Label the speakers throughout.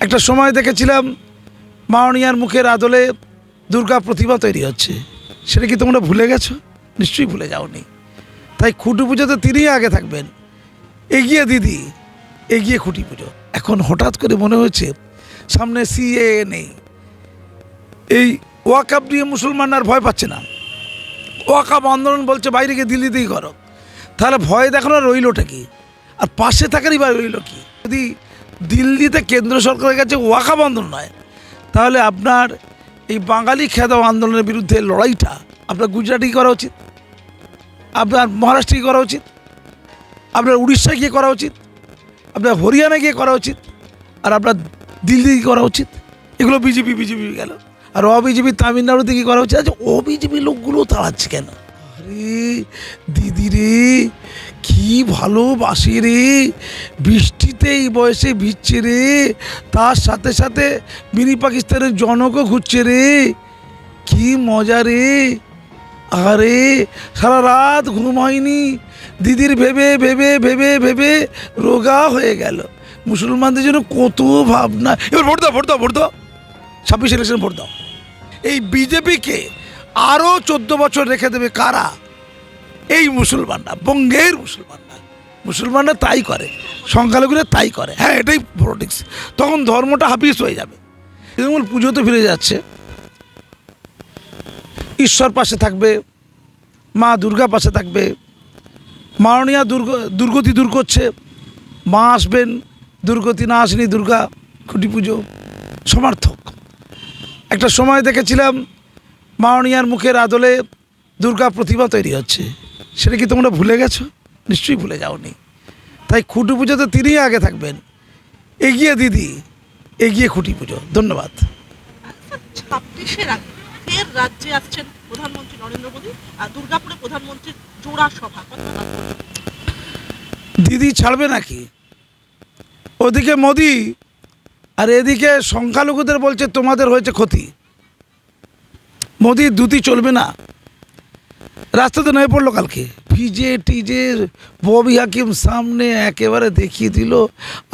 Speaker 1: একটা সময় দেখেছিলাম মাওনিয়ার মুখের আদলে দুর্গা প্রতিমা তৈরি হচ্ছে। সেটা কি তোমরা ভুলে গেছো? নিশ্চয়ই ভুলে যাওনি। তাই খুঁটি পুজোতে তিনিই আগে থাকবেন। এগিয়ে দিদি, এগিয়ে খুঁটি পুজো। এখন হঠাৎ করে মনে হয়েছে, সামনে সিএ নেই। এই ওয়াকাপ নিয়ে মুসলমান আর ভয় পাচ্ছে না। ওয়াকাপ আন্দোলন বলছে, বাইরে গিয়ে দিল্লিতেই করো। তাহলে ভয় দেখানো রইলটা কি? আর পাশে থাকারই বা রইল কি? যদি দিল্লিতে কেন্দ্র সরকারের কাছে ওয়াকাপ আন্দোলন নয়। তাহলে আপনার এই বাঙালি খেদাও আন্দোলনের বিরুদ্ধে লড়াইটা আপনার গুজরাটি করা উচিত, আপনার মহারাষ্ট্রে করা উচিত, আপনার উড়িষ্যায় গিয়ে করা উচিত, আপনার হরিয়ানা গিয়ে করা উচিত, আর আপনার দিল্লি করা উচিত। এগুলো বিজেপি বিজেপি গেল। আর অবিজেপি তামিলনাড়ুতে কি করা উচিত। আচ্ছা অবিজেপি লোকগুলো তাড়াচ্ছে কেন? আরে দিদি রে, কি ভালোবাসে রে। বৃষ্টিতে এই বয়সে ভিজছে রে, তার সাথে সাথে মিনি পাকিস্তানের জনকও ঘুরছে রে। কি মজা রে। আরে, সারা রাত ঘুম হয়নি। দিদির ভেবে ভেবে ভেবে ভেবে রোগা হয়ে গেল। মুসলমানদের জন্য কত ভাবনা। এবার ভোট দাও ভোট দাও ভোট দাও। ছাব্বিশ ইলেকশন ভোট দাও। এই বিজেপিকে আরও চোদ্দ বছর রেখে দেবে কারা? এই মুসলমানরা, বঙ্গের মুসলমানরা। মুসলমানরা তাই করে, সংখ্যালঘুরা তাই করে। হ্যাঁ এটাই পলিটিক্স তখন ধর্মটা হাফিস হয়ে যাবে। তৃণমূল পুজোতে ফিরে যাচ্ছে। ঈশ্বর পাশে থাকবে, মা দুর্গা পাশে থাকবে। মাননীয়া দুর্গ, দুর্গতি দূর করছে। মা আসবেন, দুর্গতি না আসেনি দুর্গা, খুঁটি পুজো, সমার্থক। একটা সময় দেখেছিলাম মাননীয়ার মুখের আদলে দুর্গা প্রতিমা তৈরি হচ্ছে। সেটা কি তোমরা ভুলে গেছো? নিশ্চয়ই ভুলে যাওনি। তাই খুঁটি পুজোতে তিনিই আগে থাকবেন। এগিয়ে দিদি এগিয়ে খুঁটি পুজো। ধন্যবাদ।
Speaker 2: ফের রাজ্যে আসছেন প্রধানমন্ত্রী নরেন্দ্র মোদী আর দুর্গাপুরে প্রধানমন্ত্রীর জোড়া সভা।
Speaker 1: দিদি ছাড়বে নাকি? ওদিকে মোদি আর এদিকে সংখ্যালঘুদের বলছে তোমাদের হয়েছে ক্ষতি। মোদির দুটি চলবে না। রাস্তাতে নয় পড়ল কালকে। ভিজে টিজে ববি হাকিম সামনে একেবারে দেখিয়ে দিল,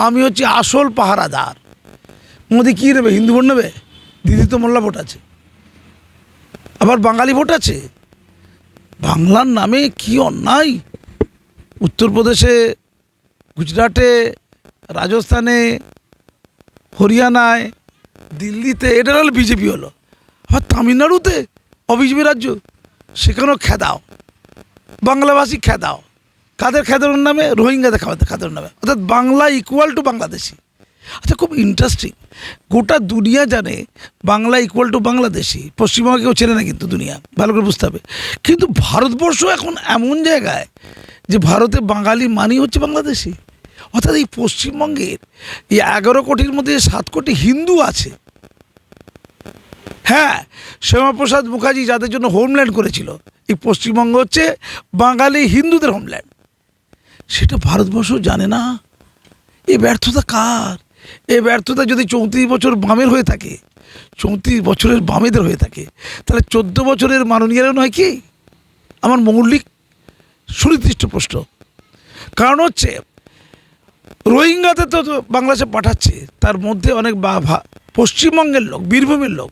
Speaker 1: আমি হচ্ছে আসল পাহারাদার। মোদি কী নেবে, হিন্দু ভোট নেবে? দিদি তো মোল্লা ভোট আছে। আবার বাঙালি ভোট আছে? বাংলার নামে কি অন্যায়? উত্তরপ্রদেশে, গুজরাটে, রাজস্থানে, হরিয়ানায়, দিল্লিতে, এটা বিজেপি হলো। আবার তামিলনাড়ুতে অবিজেপি রাজ্য, সেখানেও খেদাও। বাংলাভাষী খেদাও। কাদের খেদানোর নামে? রোহিঙ্গাদের খাওয়াতে খেদানোর নামে। অর্থাৎ বাংলা ইকুয়াল টু বাংলাদেশি। আচ্ছা খুব ইন্টারেস্টিং গোটা দুনিয়া জানে বাংলা ইকুয়াল টু বাংলাদেশি। পশ্চিমবঙ্গে কেউ চেনে না কিন্তু দুনিয়া। ভালো করে বুঝতে হবে। কিন্তু ভারতবর্ষ এখন এমন জায়গায় যে ভারতে বাঙালি মানি হচ্ছে বাংলাদেশি। অর্থাৎ এই পশ্চিমবঙ্গের এই এগারো কোটির মধ্যে সাত কোটি হিন্দু আছে হ্যাঁ শ্যামাপ্রসাদ মুখার্জি যাদের জন্য হোমল্যান্ড করেছিল। এই পশ্চিমবঙ্গ হচ্ছে বাঙালি হিন্দুদের হোমল্যান্ড সেটা ভারতবর্ষ জানে না। এই ব্যর্থতা কার? এই ব্যর্থতা যদি চৌত্রিশ বছর বামের হয়ে থাকে, চৌত্রিশ বছরের বামেদের হয়ে থাকে, তাহলে চোদ্দ বছরের মাননীয়রা নয় কি? আমার মৌলিক সুনির্দিষ্ট প্রশ্ন। কারণ হচ্ছে রোহিঙ্গাতে তো বাংলাদেশে পাঠাচ্ছে, তার মধ্যে অনেক বা পশ্চিমবঙ্গের লোক, বীরভূমের লোক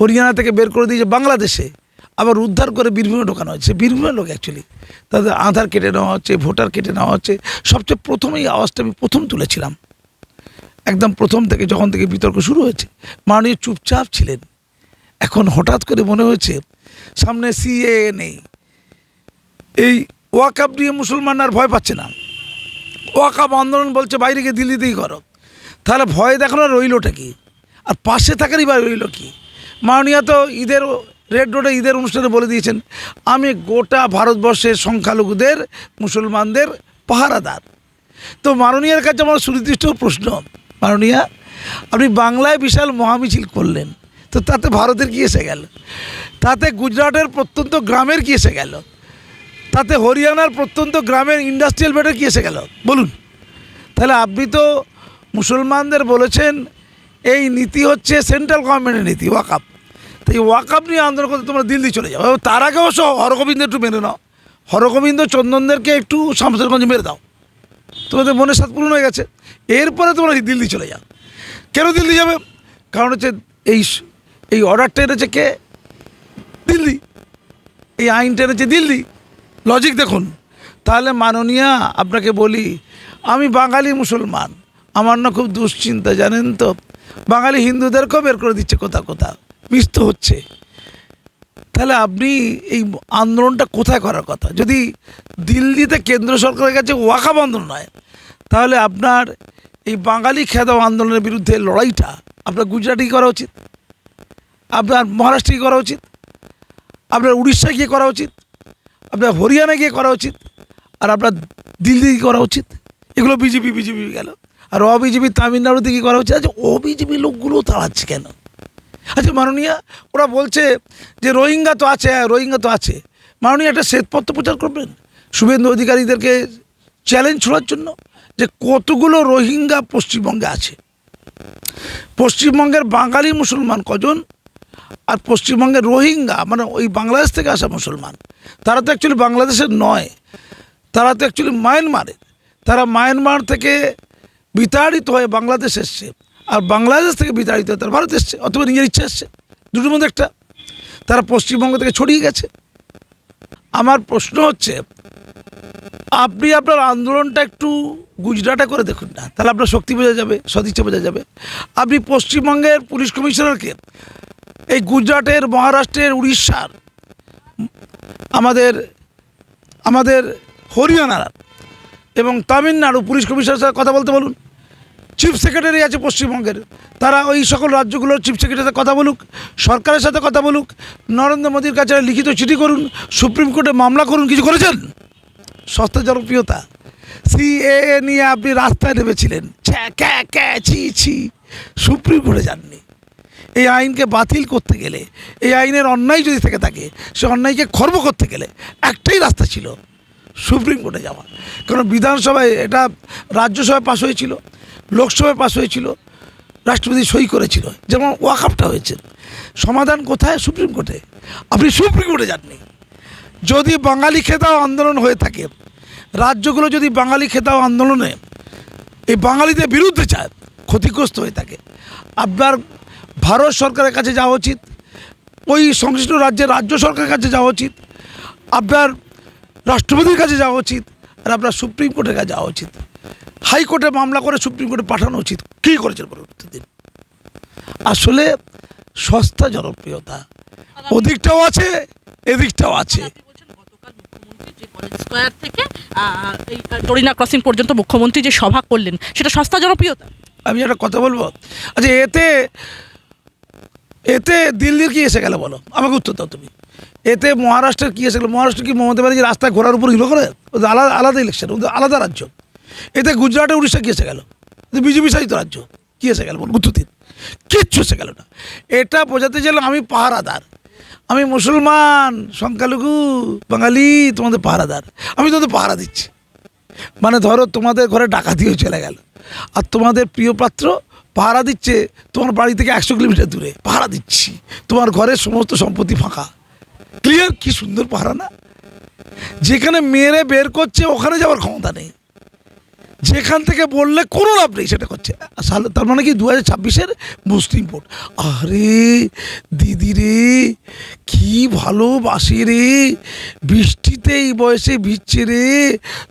Speaker 1: হরিয়ানা থেকে বের করে দিয়েছে বাংলাদেশে। আবার উদ্ধার করে বীরভূমে ঢোকানো হচ্ছে বীরভূমের লোক অ্যাকচুয়ালি তাদের আধার কেটে নেওয়া হচ্ছে, ভোটার কেটে নেওয়া হচ্ছে। সবচেয়ে প্রথম এই আওয়াজটা আমি প্রথম তুলেছিলাম। একদম প্রথম থেকে যখন থেকে বিতর্ক শুরু হয়েছে, মাননীয় চুপচাপ ছিলেন। এখন হঠাৎ করে মনে হয়েছে, সামনে সিএ নেই। এই ওয়াকাপ নিয়ে মুসলমান আর ভয় পাচ্ছে না। ওয়াকাপ আন্দোলন বলছে, বাইরে গিয়ে দিল্লিতেই করো। তাহলে ভয় দেখানো রইলটা কি? আর পাশে থাকারই বা রইল কি? মাননীয়া তো ঈদের রেড রোডে ঈদের অনুষ্ঠানে বলে দিয়েছেন, আমি গোটা ভারতবর্ষের সংখ্যালঘুদের, মুসলমানদের পাহারাদার। তো মাননীয়ার কাছে আমার সুনির্দিষ্ট প্রশ্ন, মাননীয়া, আপনি বাংলায় বিশাল মহামিছিল করলেন, তো তাতে ভারতের কি এসে গেল? তাতে গুজরাটের প্রত্যন্ত গ্রামের কি এসে গেল? তাতে হরিয়ানার প্রত্যন্ত গ্রামের ইন্ডাস্ট্রিয়াল বেটার কি এসে গেল? বলুন। তাহলে আপনি তো মুসলমানদের বলেছেন, এই নীতি হচ্ছে সেন্ট্রাল গভর্নমেন্টের নীতি, ওয়াকাপ। এই ওয়াকাপ নিয়ে আন্দোলন করতে তোমরা দিল্লি চলে যাও। তার আগে অবশ্য হরগোবিন্দ একটু মেনে নাও। হরগোবিন্দ চন্দনদেরকে একটু শামসেরগঞ্জ মেরে দাও। তোমাদের মনের সাথ পূরণ হয়ে গেছে। এরপরে তোমরা দিল্লি চলে যাও। কেন দিল্লি যাবে? কারণ হচ্ছে এই এই অর্ডারটা এনেছে কে? দিল্লি। এই আইনটা এনেছে দিল্লি। লজিক দেখুন। তাহলে মাননীয়া, আপনাকে বলি, আমি বাঙালি মুসলমান। আমার না খুব দুশ্চিন্তা, জানেন তো? বাঙালি হিন্দুদেরকেও বের করে দিচ্ছে কোথা কোথা। মিষ্ট হচ্ছে। তাহলে আপনি এই আন্দোলনটা কোথায় করার কথা? যদি দিল্লিতে কেন্দ্র সরকারের কাছে ওয়াকা আন্দোলন হয় তাহলে আপনার এই বাঙালি খেদাও আন্দোলনের বিরুদ্ধে লড়াইটা আপনার গুজরাটে করা উচিত, আপনার মহারাষ্ট্রে করা উচিত, আপনার উড়িষ্যায় গিয়ে করা উচিত, আপনার হরিয়ানা গিয়ে করা উচিত, আর আপনার দিল্লি করা উচিত। এগুলো বিজেপি বিজেপি গেল। আর অবিজেপি তামিলনাড়ুতে কি করা উচিত। আচ্ছা অবিজেপি লোকগুলো তাড়াচ্ছে কেন? আচ্ছা মাননীয়া, ওরা বলছে যে রোহিঙ্গা তো আছে হ্যাঁ রোহিঙ্গা তো আছে। মাননীয় একটা শ্বেতপত্র প্রচার করবেন? শুভেন্দু অধিকারীদেরকে চ্যালেঞ্জ ছোড়ার জন্য যে কতগুলো রোহিঙ্গা পশ্চিমবঙ্গে আছে? পশ্চিমবঙ্গের বাঙালি মুসলমান কজন? আর পশ্চিমবঙ্গের রোহিঙ্গা মানে ওই বাংলাদেশ থেকে আসা মুসলমান, তারা তো অ্যাকচুয়ালি বাংলাদেশের নয়। তারা তো অ্যাকচুয়ালি মায়ানমারের তারা মায়ানমার থেকে বিতাড়িত হয়ে বাংলাদেশ এসছে। আর বাংলাদেশ থেকে বিতাড়িত, তারা ভারত এসছে, অথবা নিজের ইচ্ছা এসছে। দুটোর মধ্যে একটা, তারা পশ্চিমবঙ্গ থেকে ছড়িয়ে গেছে। আমার প্রশ্ন হচ্ছে, আপনি আপনার আন্দোলনটা একটু গুজরাটে করে দেখুন না, তাহলে আপনার শক্তি বোঝা যাবে, সদিচ্ছা বোঝা যাবে। আপনি পশ্চিমবঙ্গের পুলিশ কমিশনারকে, এই গুজরাটের, মহারাষ্ট্রের, উড়িষ্যার, আমাদের আমাদের হরিয়ানার এবং তামিলনাড়ু পুলিশ কমিশনারের সাথে কথা বলতে বলুন। চিফ সেক্রেটারি আছে পশ্চিমবঙ্গের। তারা ওই সকল রাজ্যগুলোর চিফ সেক্রেটারির কথা বলুক সরকারের সাথে কথা বলুক নরেন্দ্র মোদীর কাছে লিখিত চিঠি করুন সুপ্রিম কোর্টে মামলা করুন কিছু করেছেন? সস্তা জনপ্রিয়তা। সিএ নিয়ে আপনি রাস্তায় নেমেছিলেন। ক্যা, ছি সুপ্রিম কোর্টে যাননি। এই আইনকে বাতিল করতে গেলে এই আইনের অন্যায় যদি থেকে থাকে সে অন্যায়কে খর্ব করতে গেলে একটাই রাস্তা ছিল সুপ্রিম কোর্টে যাওয়া। কারণ বিধানসভায় এটা রাজ্যসভায় পাশ হয়েছিল? লোকসভায় পাশ হয়েছিল, রাষ্ট্রপতি সই করেছিল, যেমন ওয়াকআপটা হয়েছে। সমাধান কোথায়? সুপ্রিম কোর্টে। আপনি সুপ্রিম কোর্টে যাননি। যদি বাঙালি খেতাও আন্দোলন হয়ে থাকে, রাজ্যগুলো যদি বাঙালি খেতাও আন্দোলনে এই বাঙালিদের বিরুদ্ধে চায় ক্ষতিগ্রস্ত হয়ে থাকে, আপনার ভারত সরকারের কাছে যাওয়া উচিত, ওই সংশ্লিষ্ট রাজ্যের রাজ্য সরকারের কাছে যাওয়া উচিত, আপনার রাষ্ট্রপতির কাছে যাওয়া উচিত, আর আপনার সুপ্রিম কোর্টের কাছে যাওয়া উচিত। হাইকোর্টে মামলা করে সুপ্রিম কোর্টে পাঠানো উচিত। কী করেছেন পরবর্তী দিন আসলে সস্তা জনপ্রিয়তা। ওদিকটাও আছে এদিকটাও আছে।
Speaker 2: আপনি মুখ্যমন্ত্রী যে স্কোয়ার থেকে ডরিনা ক্রসিং পর্যন্ত মুখ্যমন্ত্রী যে সভা করলেন সেটা সস্তা জনপ্রিয়তা?
Speaker 1: আমি একটা কথা বলব? আচ্ছা এতে এতে দিল্লির কি এসে গেল বলো? আমাকে উত্তর দাও তুমি। এতে মহারাষ্ট্রের কি এসে গেলো? মহারাষ্ট্র কি মমতা ব্যানার্জি রাস্তায় ঘোরার উপর হিরো করে? ওদের আলাদা আলাদা ইলেকশন আলাদা রাজ্য। এতে গুজরাটে উড়িষ্যা কি এসে গেল? বিজেপি শাসিত রাজ্য কি এসে গেল বলো উত্তর দিন কিচ্ছু এসে গেল না। এটা বোঝাতে চাইলাম আমি পাহারাদার। আমি মুসলমান, সংখ্যালঘু, বাঙালি, তোমাদের পাহারাদার। আমি তোমাদের পাহারা দিচ্ছি। মানে ধরো তোমাদের ঘরে ডাকাতিও চলে গেল। আর তোমাদের প্রিয় পাত্র পাহারা দিচ্ছে তোমার বাড়ি থেকে একশো কিলোমিটার দূরে। পাহারা দিচ্ছি। তোমার ঘরের সমস্ত সম্পত্তি ফাঁকা। ক্লিয়ার কি সুন্দর পাহারা না? যেখানে মেয়েরে বের করছে ওখানে যাওয়ার ক্ষমতা নেই। যেখান থেকে বললে কোনো লাভ নেই সেটা করছে। তার মানে কি দু হাজার ছাব্বিশের মুসলিম ভোট আরে দিদি রে, কি ভালোবাসে রে, বৃষ্টিতে এই বয়সে ভিজছে রে,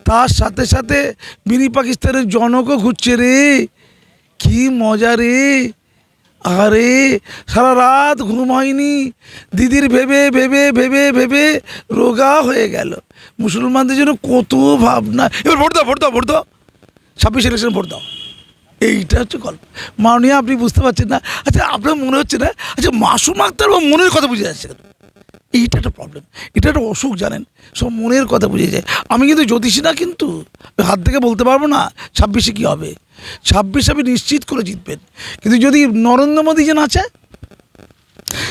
Speaker 1: তার সাথে সাথে মিনি পাকিস্তানের জনকও ঘুরছে রে, কি মজা রে। আরে সারা রাত ঘুম হয়নি, দিদির ভেবে ভেবে ভেবে ভেবে রোগা হয়ে গেল। মুসলমানদের জন্য কত ভাবনা। এবার ভোট দাও ভোট দাও ভোট দাও। ছাব্বিশ ইলেকশন ভোট দাও। এইটা হচ্ছে গল্প। মাননীয়, আপনি বুঝতে পারছেন না? আচ্ছা আপনার মনে হচ্ছে না? আচ্ছা মাসুম আক্তার বা মনের কথা বুঝে যাচ্ছে এইটা একটা প্রবলেম এটা একটা অসুখ, জানেন? সব মনের কথা বুঝে যায়। আমি কিন্তু জ্যোতিষী না কিন্তু। হাত থেকে বলতে পারব না ছাব্বিশে কী হবে। ছাব্বিশে আপনি নিশ্চিত করে জিতবেন। কিন্তু যদি নরেন্দ্র মোদী যে আছে,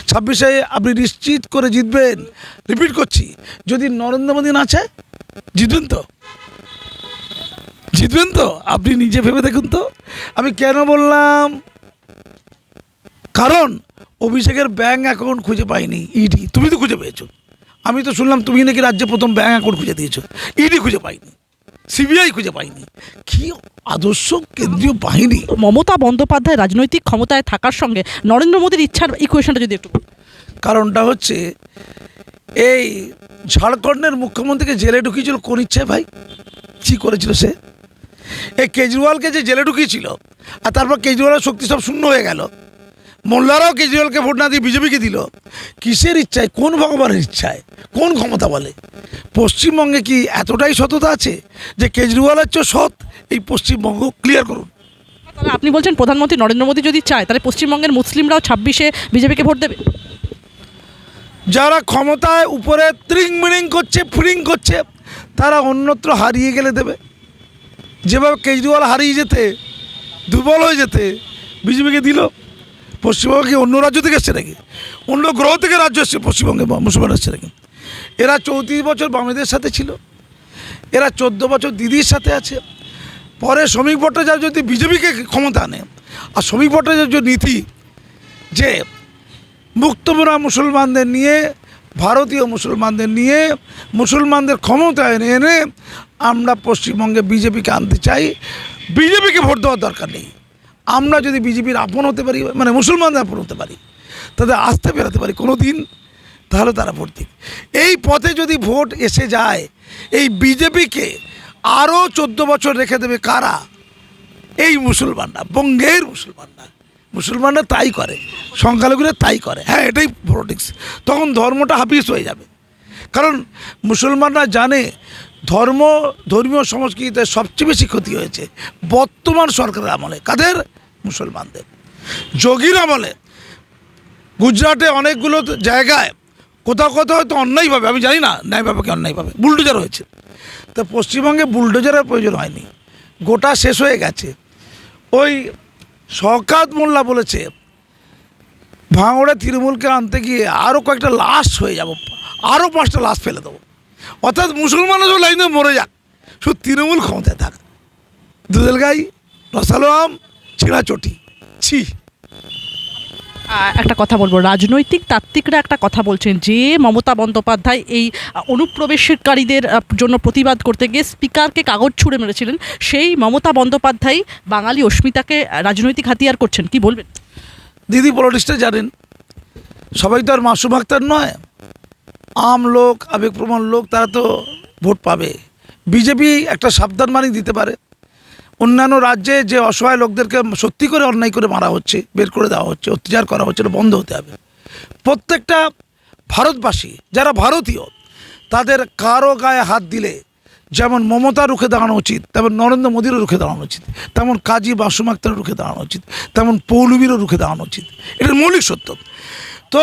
Speaker 1: ছাব্বিশে আপনি নিশ্চিত করে জিতবেন। রিপিট করছি। যদি নরেন্দ্র মোদী আছে, জিতবেন তো? জিতবেন তো? আপনি নিজে ভেবে দেখুন তো। আমি কেন বললাম? কারণ অভিষেকের ব্যাঙ্ক অ্যাকাউন্ট খুঁজে পাইনি ইডি তুমি তো খুঁজে পেয়েছ। আমি তো শুনলাম তুমি নাকি রাজ্যে প্রথম ব্যাঙ্ক অ্যাকাউন্ট খুঁজে দিয়েছ। ইডি খুঁজে পাইনি সিবিআই খুঁজে পাইনি। কি আদর্শ কেন্দ্রীয় বাহিনী?
Speaker 2: মমতা বন্দ্যোপাধ্যায় রাজনৈতিক ক্ষমতায় থাকার সঙ্গে নরেন্দ্র মোদীর ইচ্ছার ইকুয়েশনটা যদি একটু।
Speaker 1: কারণটা হচ্ছে এই ঝাড়খণ্ডের মুখ্যমন্ত্রীকে জেলে ঢুকিয়েছিল কোন ইচ্ছে ভাই? কি করেছিল সে? এই কেজরিওয়ালকে যে জেলে ঢুকিয়েছিল আর তারপর কেজরিওয়ালের শক্তি সব শূন্য হয়ে গেল। মোল্লারাও কেজরিওয়ালকে ভোট না দিয়ে বিজেপিকে দিল। কিসের ইচ্ছায়? কোন ভগবানের ইচ্ছায়? কোন ক্ষমতা বলে? পশ্চিমবঙ্গে কি এতটাই সততা আছে যে কেজরিওয়ালের চেয়ে সৎ? এই পশ্চিমবঙ্গ ক্লিয়ার করুন।
Speaker 2: তাহলে আপনি বলছেন প্রধানমন্ত্রী নরেন্দ্র মোদী যদি চায় তাহলে পশ্চিমবঙ্গের মুসলিমরাও ছাব্বিশে বিজেপিকে ভোট দেবে।
Speaker 1: যারা ক্ষমতায় উপরে ত্রিং মিরিং করছে ফ্রিং করছে তারা অন্যত্র হারিয়ে গেলে দেবে। যেভাবে কেজরিওয়াল হারিয়ে যেতে, দুর্বল হয়ে যেতে বিজেপিকে দিল, পশ্চিমবঙ্গে অন্য রাজ্য থেকে এসছে নাকি? অন্য গ্রহ থেকে রাজ্য এসছে পশ্চিমবঙ্গে মুসলমান এসছে নাকি? এরা চৌত্রিশ বছর বামেদের সাথে ছিল, এরা চোদ্দ বছর দিদির সাথে আছে, পরে শ্রমিক ভট্টাচার্য যদি বিজেপিকে ক্ষমতা আনে, আর শ্রমিক ভট্টাচার্য নীতি যে মুক্তমরা মুসলমানদের নিয়ে, ভারতীয় মুসলমানদের নিয়ে, মুসলমানদের ক্ষমতায় এনে এনে আমরা পশ্চিমবঙ্গে বিজেপিকে আনতে চাই, বিজেপিকে ভোট দেওয়ার দরকার নেই। আমরা যদি বিজেপির আপন হতে পারি মানে মুসলমানদের আপন হতে পারি, তাদের আসতে বেরোতে পারি কোনো দিন তাহলে তারা ভোট দিক। এই পথে যদি ভোট এসে যায়, এই বিজেপিকে আরও চোদ্দ বছর রেখে দেবে কারা? এই মুসলমানরা, বঙ্গের মুসলমানরা। মুসলমানরা তাই করে, সংখ্যালঘুরা তাই করে। হ্যাঁ এটাই পলিটিক্স তখন ধর্মটা হাফিস হয়ে যাবে। কারণ মুসলমানরা জানে ধর্ম, ধর্মীয় সংস্কৃতিতে সবচেয়ে বেশি ক্ষতি হয়েছে বর্তমান সরকারের আমলে। কাদের? মুসলমানদের। যোগীর আমলে। গুজরাটে অনেকগুলো জায়গায় কোথাও কোথাও হয়তো অন্যায়ভাবে আমি জানি না ন্যায়ভাবে কি অন্যায়ভাবে বুলডোজার হয়েছে। তো পশ্চিমবঙ্গে বুলডোজারের প্রয়োজন হয়নি। গোটা শেষ হয়ে গেছে। ওই শওকাত মোল্লা বলেছে, ভাঙড়ে তৃণমূলকে আনতে গিয়ে আরও কয়েকটা লাশ হয়ে যাব আরও পাঁচটা লাশ ফেলে দেবো। অর্থাৎ মুসলমানরা সব লাইনে মরে যাক। শুধু তৃণমূল ক্ষমতায় থাক। দুধেল গাই রসালো আম ছিঁড়া চটি। ছি।
Speaker 2: একটা কথা বলব। রাজনৈতিক তাত্ত্বিকরা একটা কথা বলছেন যে মমতা বন্দ্যোপাধ্যায় এই অনুপ্রবেশকারীদের জন্য প্রতিবাদ করতে গিয়ে স্পিকারকে কাগজ ছুঁড়ে মেরেছিলেন। সেই মমতা বন্দ্যোপাধ্যায় বাঙালি অস্মিতাকে রাজনৈতিক হাতিয়ার করছেন। কি বলবেন?
Speaker 1: দিদি পলিটিক্সটা জানেন সবাই তো আর মাসুম আক্তার নয়। আম লোক, আবেগপ্রবণ লোক, তারা তো ভোট পাবে। বিজেপি একটা সাবধান বাণী দিতে পারে। অন্যান্য রাজ্যে যে অসহায় লোকদেরকে সত্যি করে অন্যায় করে মারা হচ্ছে, বের করে দেওয়া হচ্ছে, অত্যাচার করা হচ্ছে বন্ধ হতে হবে। প্রত্যেকটা ভারতবাসী, যারা ভারতীয়, তাদের কারও গায়ে হাত দিলে যেমন মমতা রুখে দাঁড়ানো উচিত, তেমন নরেন্দ্র মোদীরও রুখে দাঁড়ানো উচিত, তেমন কাজী বাসুম আক্তারও রুখে দাঁড়ানো উচিত, তেমন পৌলবীরও রুখে দাঁড়ানো উচিত। এটা মৌলিক সত্য। তো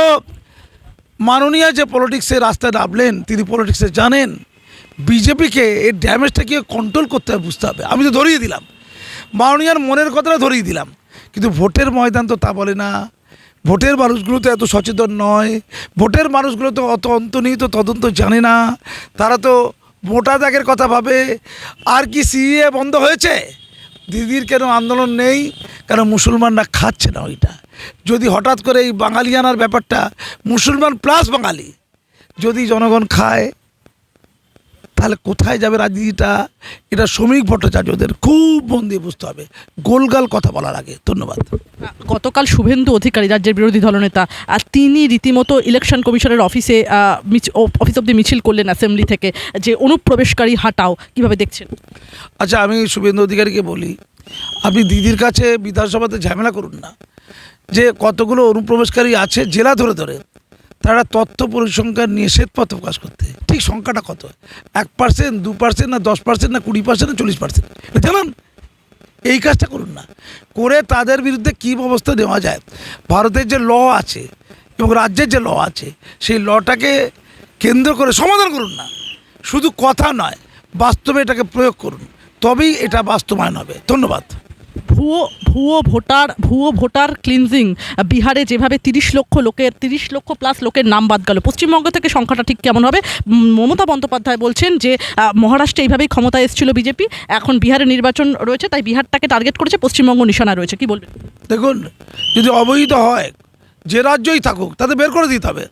Speaker 1: মাননীয় যে পলিটিক্সের রাস্তায় নামলেন, তিনি পলিটিক্সে জানেন, বিজেপিকে এর ড্যামেজটাকে কন্ট্রোল করতে হবে, বুঝতে হবে। আমি তো ধরিয়ে দিলাম। মাননীয়ার মনের কথাটা ধরিয়ে দিলাম। কিন্তু ভোটের ময়দান তো তা বলে না। ভোটের মানুষগুলো তো এত সচেতন নয়। ভোটের মানুষগুলো তো অত অন্তর্নিহিত তদন্ত জানে না। তারা তো মোটা দাগের কথা ভাবে। আর কি সিএ বন্ধ হয়েছে? দিদির কেন আন্দোলন নেই? কেন মুসলমানরা খাচ্ছে না ওইটা? যদি হঠাৎ করে এই বাঙালি আনার ব্যাপারটা মুসলমান প্লাস বাঙালি, যদি জনগণ খায় তাহলে কোথায় যাবে রাজনীতিটা? এটা শ্রমিক ভট্টাচার্যদের খুব মন দিয়ে বুঝতে হবে। গোলগাল কথা বলার আগে ধন্যবাদ।
Speaker 2: গতকাল শুভেন্দু অধিকারী রাজ্যের বিরোধী দলনেতা আর তিনি রীতিমতো ইলেকশন কমিশনের অফিসে অফিস অব্দি মিছিল করলেন অ্যাসেম্বলি থেকে। যে অনুপ্রবেশকারী হাটাও কীভাবে দেখছেন?
Speaker 1: আচ্ছা আমি শুভেন্দু অধিকারীকে বলি আপনি দিদির কাছে বিধানসভাতে ঝামেলা করুন না। যে কতগুলো অনুপ্রবেশকারী আছে জেলা ধরে ধরে তারা তথ্য পরিসংখ্যান নিয়ে শ্বেতপত্র প্রকাশ করতে। ঠিক সংখ্যাটা কত? এক পার্সেন্ট দু পার্সেন্ট না দশ পার্সেন্ট না কুড়ি পার্সেন্ট না চল্লিশ পার্সেন্ট জানান। এই কাজটা করুন না। করে তাদের বিরুদ্ধে কী ব্যবস্থা নেওয়া যায়? ভারতের যে ল আছে এবং রাজ্যের যে ল আছে, সেই লটাকে কেন্দ্র করে সমাধান করুন না। শুধু কথা নয়, বাস্তবে এটাকে প্রয়োগ করুন। তবেই এটা বাস্তবায়ন হবে। ধন্যবাদ।
Speaker 2: ভুয়ো ভুয়ো ভোটার ভুয়ো ভোটার ক্লিনজিং বিহারে যেভাবে তিরিশ লক্ষ লোকের, তিরিশ লক্ষ প্লাস লোকের নাম বাদ গেল। পশ্চিমবঙ্গ থেকে সংখ্যাটা ঠিক কেমন হবে? মমতা বন্দ্যোপাধ্যায় বলছেন যে মহারাষ্ট্রে এইভাবেই ক্ষমতায় এসেছিল বিজেপি। এখন বিহারে নির্বাচন রয়েছে, তাই বিহারটাকে টার্গেট করেছে, পশ্চিমবঙ্গ নিশানা রয়েছে। কি বলবেন?
Speaker 1: দেখুন, যদি অবহিত হয়, যে রাজ্যই থাকুক, তাদের বের করে দিতে হবে।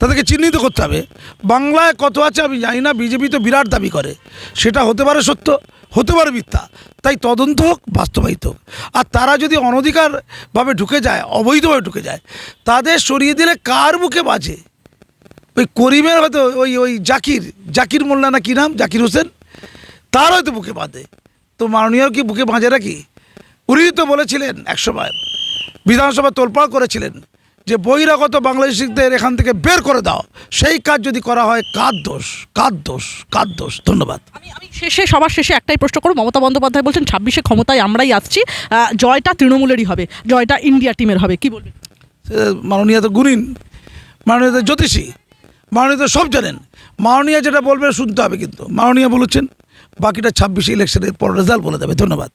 Speaker 1: তাদেরকে চিহ্নিত করতে হবে। বাংলায় কত আছে আমি জানি না, বিজেপি তো বিরাট দাবি করে। সেটা হতে পারে সত্য। হতে পারে মিথ্যা। তাই তদন্ত হোক, বাস্তবায়িত হোক। আর তারা যদি অনধিকারভাবে ঢুকে যায়, অবৈধভাবে ঢুকে যায়, তাদের সরিয়ে দিলে কার মুখে বাজে? ওই করিমের হয়তো, ওই ওই জাকির জাকির মোল্লা না কি নাম? জাকির হোসেন? তার হয়তো বুকে বাঁধে। তো মাননীয় কি বুকে বাঁধে নাকি? উনি তো বলেছিলেন একসময়, বিধানসভা তোলপাড় করেছিলেন। যে বহিরাগত বাংলাদেশিদের এখান থেকে বের করে দাও। সেই কাজ যদি করা হয় কার দোষ? কার দোষ? কার দোষ? ধন্যবাদ।
Speaker 2: আমি আমি শেষে সবার শেষে একটাই প্রশ্ন করব। মমতা বন্দ্যোপাধ্যায় বলছেন ছাব্বিশে ক্ষমতায় আমরাই আসছি। জয়টা তৃণমূলেরই হবে জয়টা ইন্ডিয়া টিমের হবে। কি বলবেন?
Speaker 1: মাননীয় তো গুণিন মাননীয় তো জ্যোতিষী মাননীয় তো সব জানেন। মাননীয় যেটা বলবে শুনতে হবে কিন্তু। মাননীয় বলেছেন বাকিটা ছাব্বিশে ইলেকশনের পর রেজাল্ট বলে দেবে। ধন্যবাদ।